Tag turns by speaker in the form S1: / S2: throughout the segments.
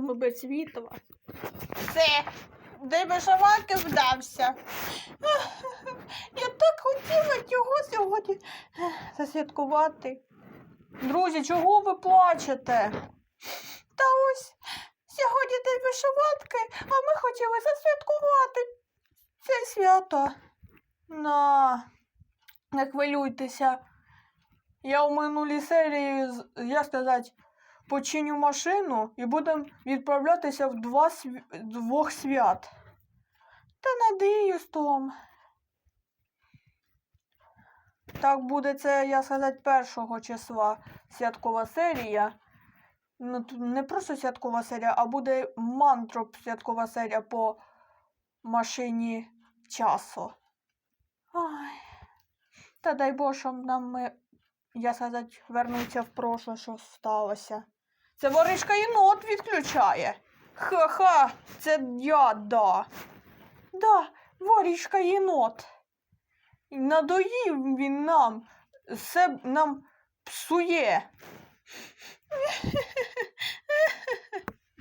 S1: ми без світла. Все, де вишиванки вдався. Я так хотіла його сьогодні засвяткувати. Друзі, чого ви плачете? Та ось сьогодні день вишиванки, а ми хотіли засвяткувати це свято. На, не хвилюйтеся. Я у минулій серії, як сказати, починю машину і будемо відправлятися в два сві- двох свят. Та надіюсь, Том. Так буде це, я сказати, першого числа святкова серія. Ну, не просто святкова серія, а буде мантроп святкова серія по машині часу. Ой. Та дай Бог, щоб нам ми, я сказати, вернуться в прошле, що сталося. Це воришка єнот відключає. Ха-ха, це я, да. Да, воришка єнот. Надоїв він нам, все нам псує.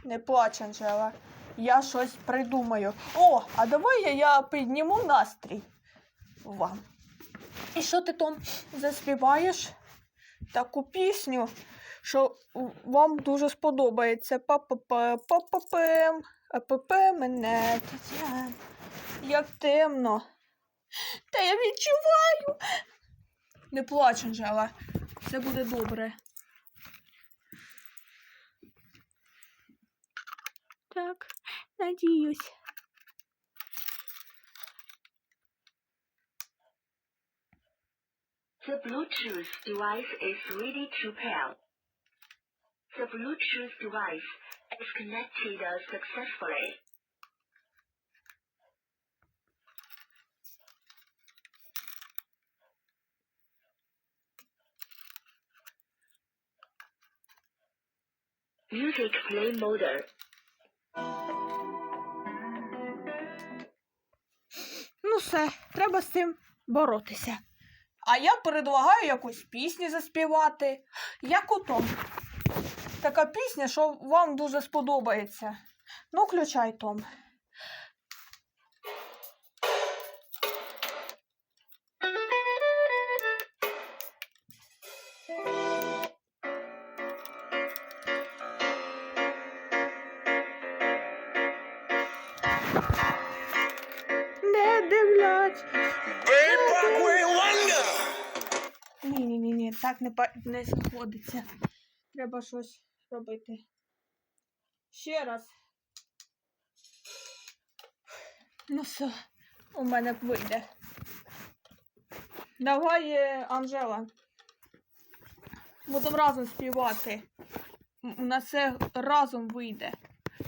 S1: Не плач, Анжела. Я щось придумаю. О, а давай я, я підніму настрій вам. І що ти там заспіваєш? Таку пісню, що вам дуже сподобається. Па-па-па, па-па-пем, а-па-па мене. Тетяна. Як темно. Та я відчуваю. Не плач, Анжела. Все буде добре. Так, надіюсь.
S2: The Bluetooth device is ready to pair. The Bluetooth device is connected successfully. Music play mode.
S1: Ну все, треба з цим боротися. А я предлагаю якусь пісню заспівати. Як у Том. Така пісня, що вам дуже сподобається. Ну, включай, Том. Не дивлять.
S3: Way back way wonder.
S1: Ні, ні, ні, ні, так не, не сходиться. Треба щось робити. Ще раз. Ну все, у мене вийде. Давай, е, Анжела. Будемо разом співати. У нас це разом вийде.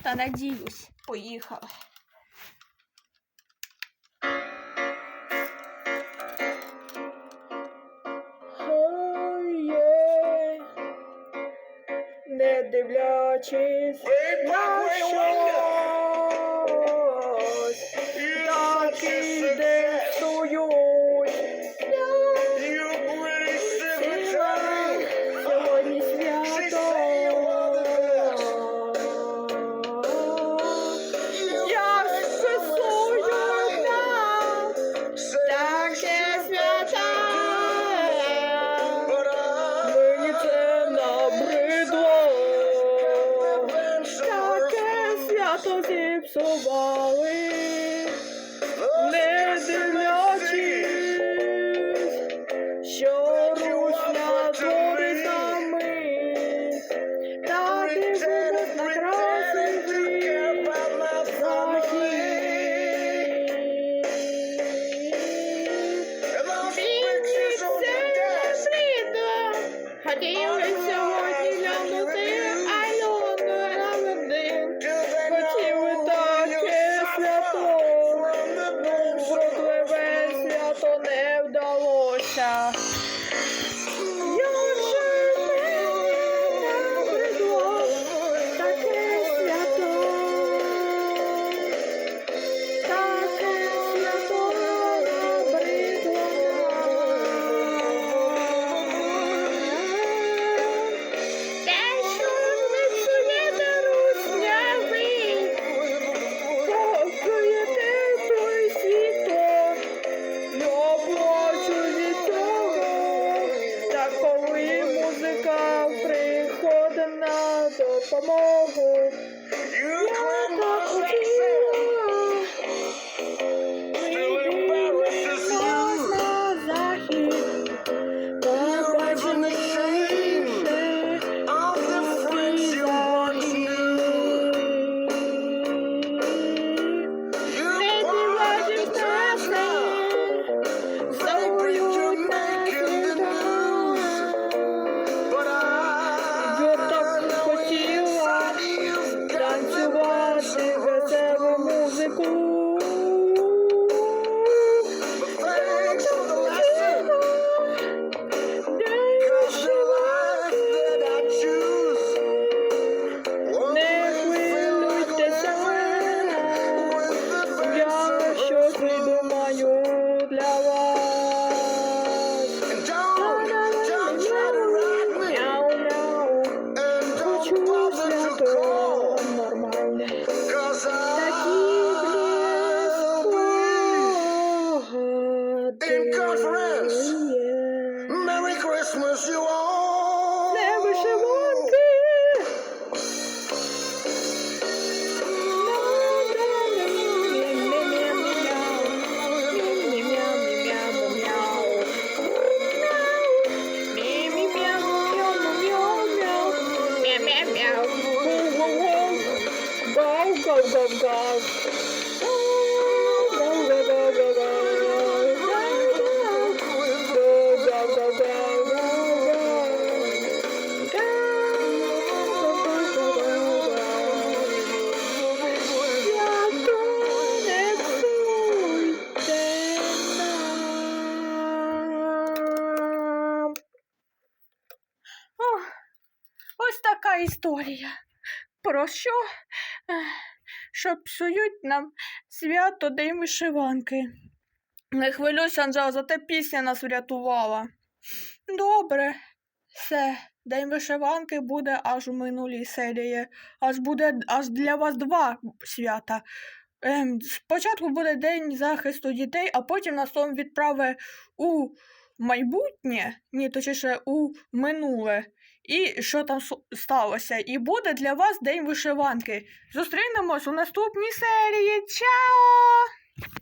S1: Та надіюсь, поїхали. Не дивлячись на щось, так
S3: such
S1: свято зіпсували, не допомогу.
S3: You
S1: Szymon, go, go, go. Ось така історія. Про що? Що псують нам свято День вишиванки. Не хвилюйся, Анжела, зате пісня нас врятувала. Добре, все, День вишиванки буде аж у минулій серії. Аж буде аж для вас два свята. Ем, спочатку буде День захисту дітей, а потім нас он відправить у майбутнє, ні, точніше, у минуле. І що там сталося? І буде для вас День вишиванки. Зустрінемось у наступній серії. Чао!